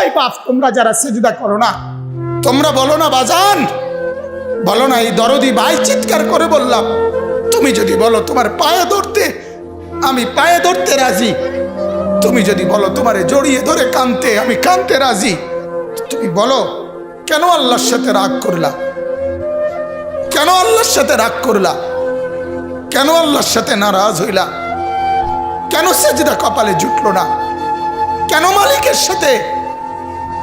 এই বাপ, তোমরা যারা সেজদা করো না, তোমরা বলো না, বাজান। বলো না, এই দরদি ভাই চিৎকার করে বললাম, তুমি যদি বলো তোমার পায়ে ধরতে, আমি পায়ে ধরতে রাজি। তুমি যদি বলো তোমারে জড়িয়ে ধরে কানতে, আমি কানতে রাজি। তুমি বলো, কেন আল্লাহর সাথে রাগ করলা? কেন আল্লাহর সাথে রাগ করলা? কেন আল্লাহর সাথে নারাজ হইলা? কেন সেজদা কপালে জুটলো না? কেন মালিকের সাথে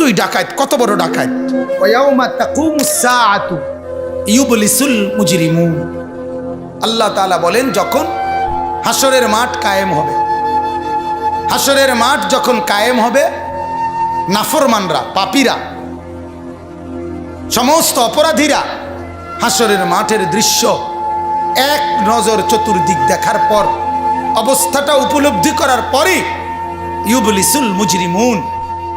তুই ডাকাত কত বড় ডাকাত? ইউবলিসুল মুজরিমুন। আল্লাহ তাআলা বলেন যখন হাসরের মাঠ কায়েম হবে হাসরের মাঠ যখন কায়েম হবে নাফরমানরা পাপীরা সমস্ত অপরাধীরা হাসরের মাঠের দৃশ্য এক নজর চতুর্দিক দেখার পর অবস্থাটা উপলব্ধি করার পরে ইউবলিসুল মুজরিমুন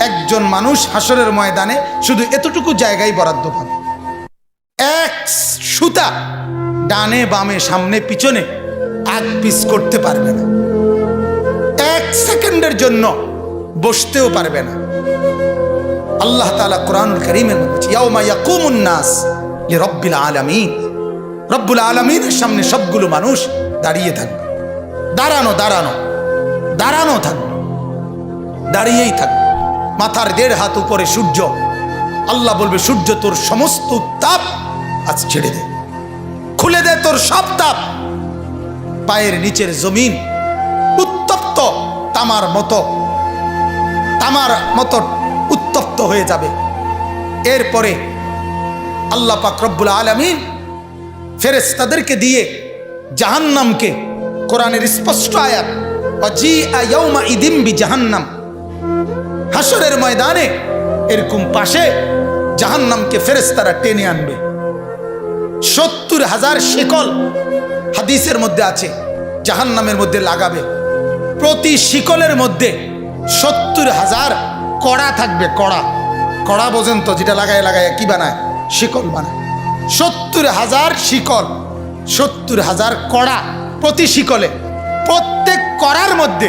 একজন মানুষ হাসরের ময়দানে শুধু এতটুকু জায়গায় বরাদ্দ পাবে। এক সুতা ডানে বামে সামনে পিছনে আগ পিস করতে পারবে না। এক সেকেন্ডের জন্য বসতেও পারবে না। আল্লাহ তাআলা কোরআনুল করিমের মধ্যে ইয়াউমা ইয়াকুমুন নাস লিরাব্বিল আলামিন। রব্বুল আলামিনের সামনে সবগুলো মানুষ দাঁড়িয়ে থাকবে। দাঁড়ানো দাঁড়ানো দাঁড়ানো থাকবে। দাঁড়িয়েই থাকবে। মাথার দেড় হাত উপরে সূর্য। আল্লাহ বলবে, সূর্য তোর সমস্ত তাপ আজ ছেড়ে দে। খুলে দে তোর সব তাপ। পায়ের নিচের জমিন উত্তপ্ত, তামার মতো। তামার মতো উত্তপ্ত হয়ে যাবে। এরপরে আল্লাহ পাক রব্বুল আলমিন ফেরেস তাদেরকে দিয়ে জাহান্নামকে কোরআনের স্পষ্ট আয়াত অজি আয়মা ইদিম বি জাহান্নাম হাসরের ময়দানে এরকম পাশে জাহান্নামকে ফেরেস্তারা টেনে আনবে। সত্তর হাজার শিকল হাদিসের মধ্যে আছে, জাহান্নামের মধ্যে লাগাবে। প্রতি শিকলের মধ্যে সত্তর হাজার কড়া থাকবে, কড়া। কড়া বোঝেন তো, যেটা লাগায় লাগায় কি বানায়? শিকল বানায়। সত্তর হাজার শিকল, সত্তর হাজার কড়া প্রতি শিকলে। প্রত্যেক কড়ার মধ্যে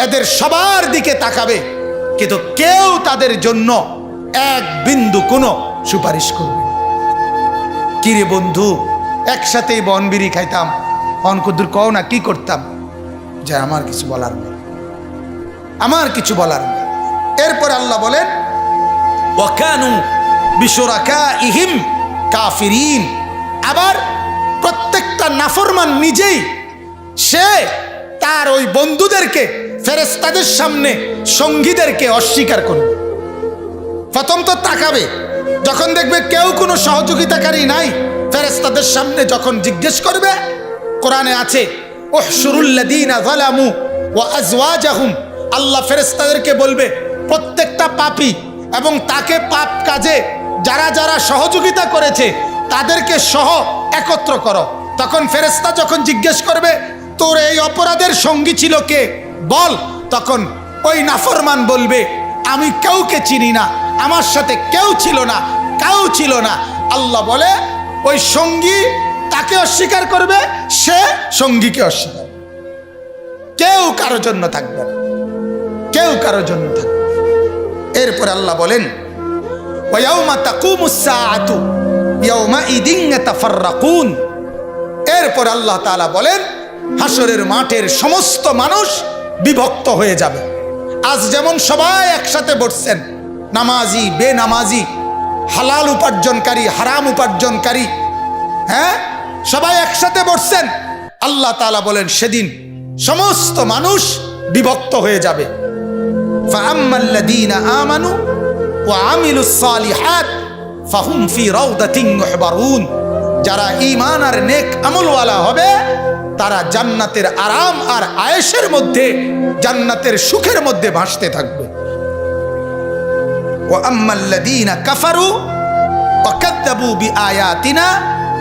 এদের সবার দিকে তাকাবে। কিন্তু কেউ তাদের জন্য এক বিন্দু কোনো সুপারিশ করবে। কিরে বন্ধু, একসাথেই বনবিরি খাইতাম। অনকুদুর কও না কি করতাম? যে আমার কিছু বলার নেই। আমার কিছু বলার নেই। এরপর আল্লাহ বলেন, ওয়াকানু বিশরাকা ইহিম কাফিরিন। আবার প্রত্যেকটা নাফরমান নিজেই সে তার ওই বন্ধুদেরকে ফেরেস্তাদের সামনে সঙ্গীদেরকে অস্বীকার করবে। প্রথম তো তাকাবে, যখন দেখবে কেউ কোনো সহযোগিতাকারী নাই ফেরেস্তাদের সামনে যখন জিজ্ঞেস করবে, কোরআনে আছে ওহ ওহসুরুল্লাদিনা যালামু ওয়া আজওয়াজাহুম। আল্লাহ ফেরেস্তাদেরকে বলবে, প্রত্যেকটা পাপী এবং তাকে পাপ কাজে যারা যারা সহযোগিতা করেছে, তাদেরকে সহ একত্র করো। তখন ফেরেস্তা যখন জিজ্ঞেস করবে, তোর এই অপরাধের সঙ্গী ছিল কে? বল, তখন ওই নাফরমান বলবে, আমি কাউকে চিনি না, আমার সাথে কেউ ছিল না, কেউ ছিল না। আল্লাহ বলে, ওই সঙ্গী তাকে অস্বীকার করবে, সে সঙ্গীকে অস্বীকার কেউ কারও জন্য থাকবে না, কেউ কারও জন্য থাকবে। এরপরে আল্লাহ বলেন এরপর আল্লাহ বলেন হাসরের মাঠের সমস্ত মানুষ বিভক্ত হয়ে যাবে। আজ যেমন সবাই একসাথে বসছেন, নামাজি, বেনামাজি, হালাল উপার্জনকারী, হারাম উপার্জনকারী হ্যাঁ? সবাই একসাথে বসছেন, আল্লাহ তালা বলেন, সেদিন সমস্ত মানুষ বিভক্ত হয়ে যাবে। যারা ইমান আর নেক আমলওয়ালা হবে তারা জান্নাতের আরাম আর আয়েসের মধ্যে, জান্নাতের সুখের মধ্যে ভাসতে থাকবে। ও আম্মাল্লাদিনা কাফারু অকাদ্দাবু বি আয়াতিনা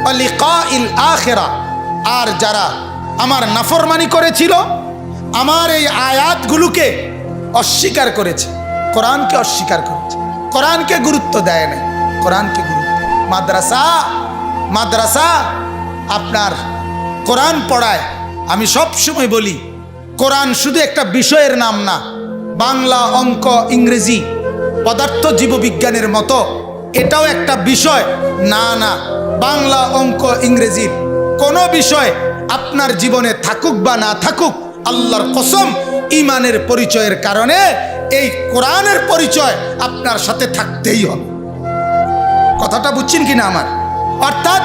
অলিকাইল আখেরা। আর যারা আমার নাফরমানি করেছিল, আমার এই আয়াতগুলোকে অস্বীকার করেছে, কোরআনকে অস্বীকার করেছে। কোরআনকে গুরুত্ব দেয় না কোরআনকে গুরুত্ব মাদ্রাসা মাদ্রাসা আপনার কোরআন পড়ায়, আমি সব সময় বলি, কোরআন শুধু একটা বিষয়ের নাম না, বাংলা অঙ্ক, ইংরেজি, পদার্থ জীববিজ্ঞানের মতো, এটাও একটা বিষয়। না না, বাংলা অঙ্ক ইংরেজির কোনো বিষয় আপনার জীবনে থাকুক বা না থাকুক, আল্লাহর কসম, ইমানের পরিচয়ের কারণে এই কোরআনের পরিচয় আপনার সাথে থাকতেই হবে। কথাটা বুঝছেন কিনা আমার? অর্থাৎ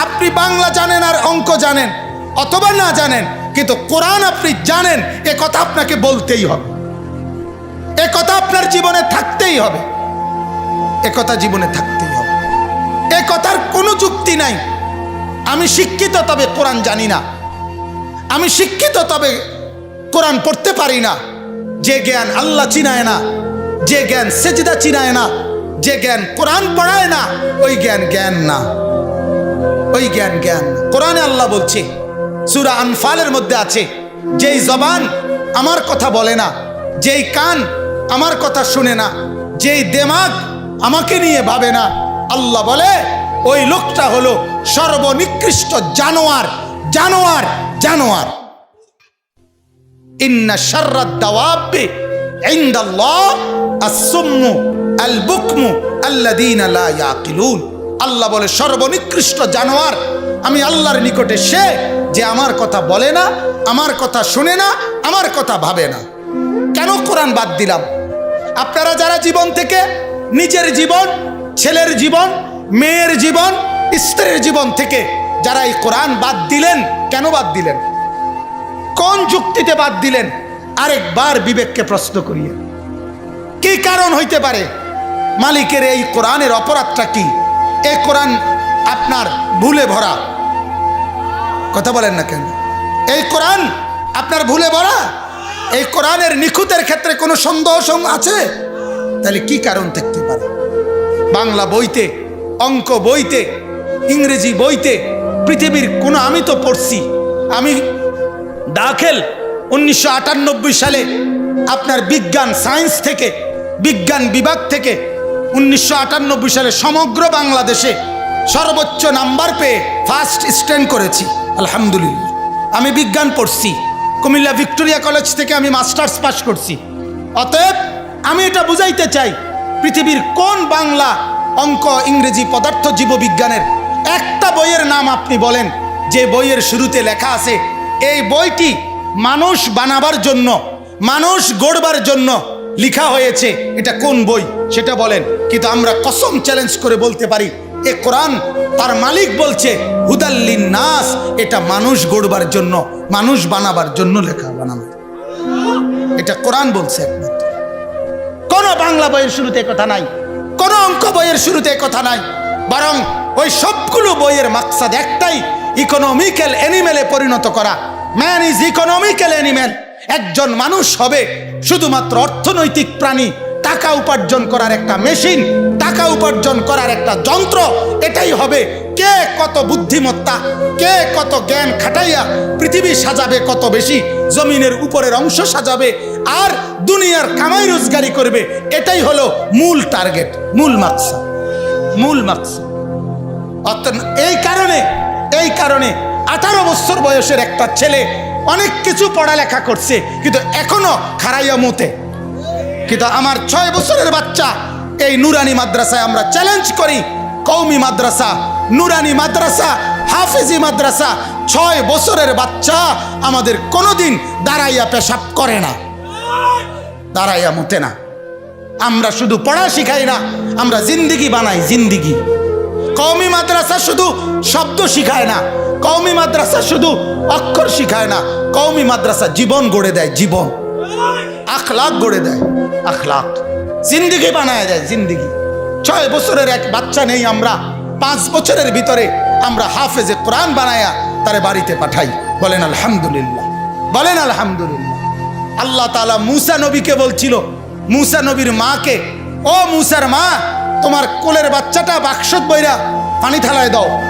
আপনি বাংলা জানেন আর অঙ্ক জানেন, অথবা না জানেন, কিন্তু কোরআন আপনি জানেন, এ কথা আপনাকে বলতেই হবে। এ কথা আপনার জীবনে থাকতেই হবে। এ কথা জীবনে থাকতেই হবে। এ কথার কোনো যুক্তি নাই। আমি শিক্ষিত, তবে কোরআন জানি না। আমি শিক্ষিত, তবে কোরআন পড়তে পারি না। যে জ্ঞান আল্লাহ চিনায় না, যে জ্ঞান সেজদা চিনায় না, যে জ্ঞান কোরআন পড়ায় না, ওই জ্ঞান জ্ঞান না। ওই জ্ঞান জ্ঞান। কোরআনে আল্লাহ বলছে, সুরা আনফালের মধ্যে আছে, যেই জবান আমার কথা বলে না, যেই কান আমার কথা শুনে না, যেই দেমাগ আমাকে নিয়ে ভাবে না, আল্লাহ বলে, ওই লোকটা হলো সর্বনিকৃষ্ট জানোয়ার জানোয়ার জানোয়ার ইন্না শাররাদ দাওয়াবি ইনদাল্লাহ, আস-সুম্মু আল-বুকমু আল্লাযীনা লা ইয়াকিলুন আল্লাহ বলে, সর্বনিকৃষ্ট জানোয়ার। আমি আল্লাহর নিকটে সে যে আমার কথা বলে না, আমার কথা শুনে না, আমার কথা ভাবে না। কেন কোরআন বাদ দিলাম? আপনারা যারা জীবন থেকে নিজের জীবন, ছেলের জীবন, মেয়ের জীবন, স্ত্রীর জীবন থেকে যারা এই কোরআন বাদ দিলেন, কেন বাদ দিলেন? কোন যুক্তিতে বাদ দিলেন? আরেকবার বিবেককে প্রশ্ন করিয়ে। কি কারণ হইতে পারে? মালিকের এই কোরআনের অপরাধটা কি? এই কোরআন আপনার ভুলে ভরা। কথা বলেন না কেন? এই কোরআন আপনার ভুলে ভরা? এই কোরআনের নিখুঁতের ক্ষেত্রে কোনো সন্দেহ আছে? তাহলে কি কারণ থাকতে পারে? বাংলা বইতে, অঙ্ক বইতে, ইংরেজি বইতে, পৃথিবীর কোনো আমি তো পড়ছি, আমি দাখেল উনিশশো আটানব্বই সালে আপনার বিজ্ঞান সায়েন্স থেকে, বিজ্ঞান বিভাগ থেকে উনিশশো আটানব্বই সালে সমগ্র বাংলাদেশে সর্বোচ্চ নাম্বার পেয়ে ফার্স্ট স্ট্যান্ড করেছি। আলহামদুলিল্লাহ। আমি বিজ্ঞান পড়ছি। কুমিল্লা ভিক্টোরিয়া কলেজ থেকে আমি মাস্টার্স পাশ করছি। অতএব আমি এটা বুঝাইতে চাই, পৃথিবীর কোন বাংলা অঙ্ক ইংরেজি পদার্থ জীববিজ্ঞানের একটা বইয়ের নাম আপনি বলেন, যে বইয়ের শুরুতে লেখা আছে, এই বইটি মানুষ বানাবার জন্য, মানুষ গড়বার জন্য লিখা হয়েছে, এটা কোন বই? সেটা বলেন। কিন্তু আমরা কসম চ্যালেঞ্জ করে বলতে পারি, এ কোরআন তার মালিক বলছে, হুদাল্লিন নাস এটা মানুষ গড়বার জন্য, মানুষ বানাবার জন্য লেখা বানানো। এটা কোরআন বলছে একমাত্র। কোন বাংলা বইয়ের শুরুতে কথা নাই, কোনো অঙ্ক বইয়ের শুরুতে কথা নাই, বরং ওই সবগুলো বইয়ের মাকসাদ একটাই ইকোনমিক্যাল অ্যানিমেলে পরিণত করা। ম্যান ইজ ইকোনমিক্যাল অ্যানিমেল একজন মানুষ হবে শুধুমাত্র অর্থনৈতিক প্রাণী, টাকা উপার্জন করার একটা মেশিন, টাকা উপার্জন করার একটা যন্ত্র, এটাই হবে কে কত বুদ্ধিমত্তা, কে কত জ্ঞান খাটাইয়া পৃথিবী সাজাবে কত বেশি, জমিনের উপরের অংশ সাজাবে, আর দুনিয়ার কামাই রোজগারি করবে, এটাই হলো মূল টার্গেট, মূল মাকসা মূল মাকসা অর্থাৎ এই কারণে এই কারণে আঠারো বছর বয়সের একটা ছেলে অনেক কিছু পড়ালেখা করছে, কিন্তু এখনও খারাইয়া মুতে কিন্তু আমার ছয় বছরের বাচ্চা, এই নুরানি মাদ্রাসায় আমরা চ্যালেঞ্জ করি। কৌমি মাদ্রাসা, নুরানি মাদ্রাসা, হাফিজি মাদ্রাসা, ছয় বছরের বাচ্চা আমাদের কোনোদিন দাঁড়াইয়া পেশাব করে না, দাঁড়াইয়া মুতে না। আমরা শুধু পড়া শিখাই না, আমরা জিন্দিগি বানাই জিন্দিগি। কওমি মাদ্রাসা শুধু শব্দ শিখায় না, কওমি মাদ্রাসা শুধু অক্ষর শিখায় না। কওমি মাদ্রাসা জীবন গড়ে দেয়, জীবন। আখলাক গড়ে দেয় আখলাক জিন্দিগি বানায় দেয়, জিন্দিগি। ছয় বছরের এক বাচ্চা নেই আমরা। পাঁচ বছরের ভিতরে আমরা হাফেজে কোরআন বানায়া তারে বাড়িতে পাঠাই। বলেন আলহামদুলিল্লাহ। বলেন আলহামদুলিল্লাহ। আল্লাহ তালা মুসা নবীকে বলছিল, মুসা নবীর মাকে, ও মুসার মা, তোমার কোলের বাচ্চাটা বাক্সত বইরা পানি থালায় দাও।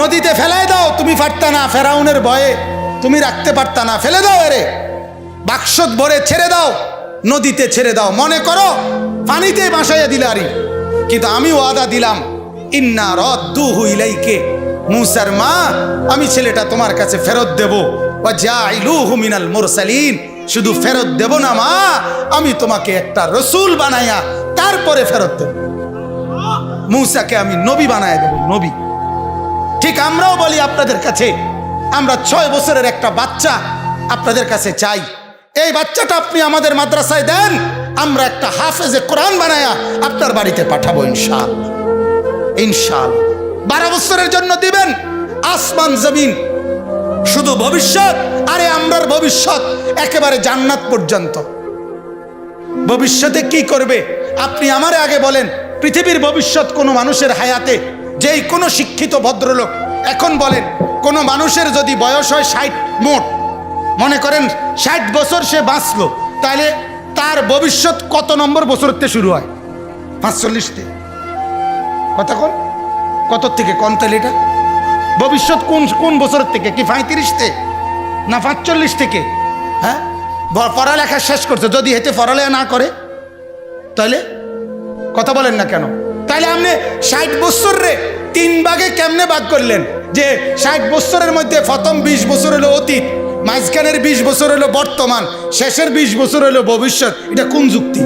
নদীতে ফেলায় দাও, তুমি পারতা না, ফেরাউনের ভয়ে তুমি রাখতে পারতা না, ফেলে দাও এরে। বাক্সত ভরে ছেড়ে দাও, নদীতে ছেড়ে দাও। মনে করো, পানিতে বাসাইয়া দিলে আরি কিন্তু আমি ওয়াদা দিলাম, ইন্না রদ্দু হুইলাইকে মুসার মা, আমি ছেলেটা তোমার কাছে ফেরত দেব। জাইলুহু মিনাল মুরসালিন। শুধু ফেরত দেব না মা, আমি তোমাকে একটা রসুল বানাইয়া তারপরে ফেরত দেব। মুসাকে আমি নবী বানায় দেব, নবী। ঠিক আমরাও বলি আপনাদের কাছে, আমরা ছয় বছরের একটা বাচ্চা আপনাদের কাছে চাই। এই বাচ্চাটা আপনি আমাদের মাদ্রাসায় দেন, আমরা একটা হাফেজে কোরআন বানায়া আপনার বাড়িতে পাঠাবো ইনশাল ইনশাল বারো বছরের জন্য দিবেন, আসমান, জমিন, শুধু ভবিষ্যৎ, আরে আমরার ভবিষ্যৎ একেবারে জান্নাত পর্যন্ত। ভবিষ্যতে কি করবে? আপনি আমারে আগে বলেন, পৃথিবীর ভবিষ্যৎ কোনো মানুষের হায়াতে যেই কোনো শিক্ষিত ভদ্রলোক এখন বলেন, কোনো মানুষের যদি বয়স হয় ষাট মোট, মনে করেন ষাট বছর সে বাঁচলো তাহলে তার ভবিষ্যৎ কত নম্বর বছরতে শুরু হয়? পাঁচচল্লিশতে। কথা কোন কত থেকে কোন তাহলে এটা? ভবিষ্যৎ কোন কোন বছরের থেকে, কি পঁয়ত্রিশতে না পাঁচচল্লিশ থেকে? হ্যাঁ? পড়ালেখা শেষ করছে, যদি হেঁটে পড়ালেখা না করে তাহলে কথা বলেন না কেন? তাহলে আপনি ষাট বছর রে তিন ভাগে কেমনে ভাগ করলেন? যে ষাট বছরের মধ্যে প্রথম বিশ বছর হলো অতীত, মাঝখানের বিশ বছর হলো বর্তমান, শেষের বিশ বছর হলো ভবিষ্যৎ, এটা কোন যুক্তি?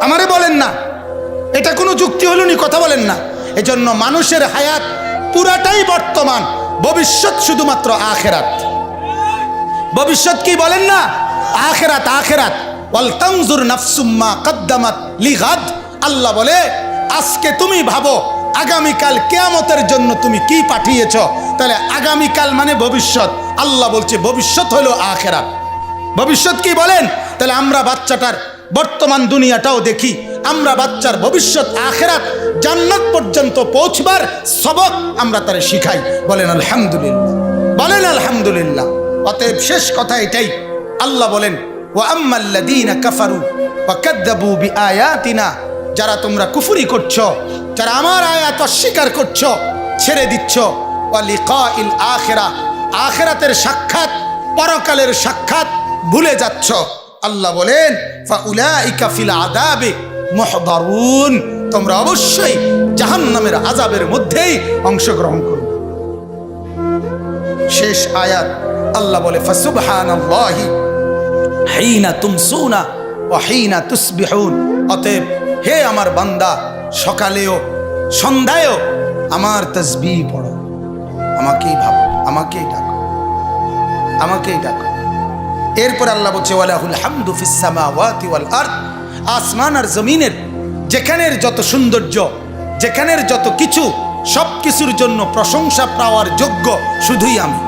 আমারে বলেন না। এটা কোনো যুক্তি হলো নি কথা বলেন না। এজন্য মানুষের হায়াত পুরাটাই বর্তমান, ভবিষ্যৎ শুধুমাত্র আখেরাত। ভবিষ্যৎ কি বলেন না? আখেরাত আখেরাত। ওয়াল তানজুর নাফসুম্মা কদ্দামাত লিগাদ, আল্লাহ বলে আজকে তুমি ভাবো, আগামীকাল কেয়ামতের জন্য তুমি কি পাঠিয়েছ? তাহলে আগামীকাল মানে ভবিষ্যৎ। আল্লাহ বলছে, ভবিষ্যৎ হলো আখেরাত। ভবিষ্যৎ কি বলেন? তাহলে আমরা বাচ্চাটার বর্তমান দুনিয়াটাও দেখি। আমরা বাচ্চার ভবিষ্যৎ আখেরাত, জান্নাত পর্যন্ত পৌঁছবার সবক আমরা তারা শিখাই। বলেন, আলহামদুলিল্লাহ। বলেন, আলহামদুলিল্লাহ। অতএব শেষ কথা এটাই। আল্লাহ বলেন ও আম্মাল্লাদিনা কাফারু ওয়া কাদ্দাবু বিআয়াতিনা। যারা তোমরা কুফুরি করছ, যারা আমার আয়াত অস্বীকার করছ, ছেড়ে দিচ্ছ। লিকাইল আখিরা, আখিরাতের সাক্ষাৎ, পরকালের সাক্ষাৎ ভুলে যাচ্ছ। আল্লাহ বলেন আযাবে মুহদারুন। তোমরা অবশ্যই জাহান্নামের আজাবের মধ্যেই অংশগ্রহণ করো। শেষ আয়াত, আল্লাহ বলে, ফাসুবহানাল্লাহি হিনা তুমসুনা ওয়া হিনা তুসবিহুন। অতএব হে আমার বান্দা, সকালেও, সন্ধ্যায়ও আমার তসবিহ পড়ো। আমাকেই ভাবো, আমাকেই ডাকো। আমাকেই ডাকো। এরপর আল্লাহ বলছে, ওয়ালাহুল হামদু ফিস সামাওয়াতি ওয়াল আসমান আর জমিনের যেখানের যত সৌন্দর্য, যেখানের যত কিছু সব কিছুর জন্য প্রশংসা পাওয়ার যোগ্য শুধুই আমি।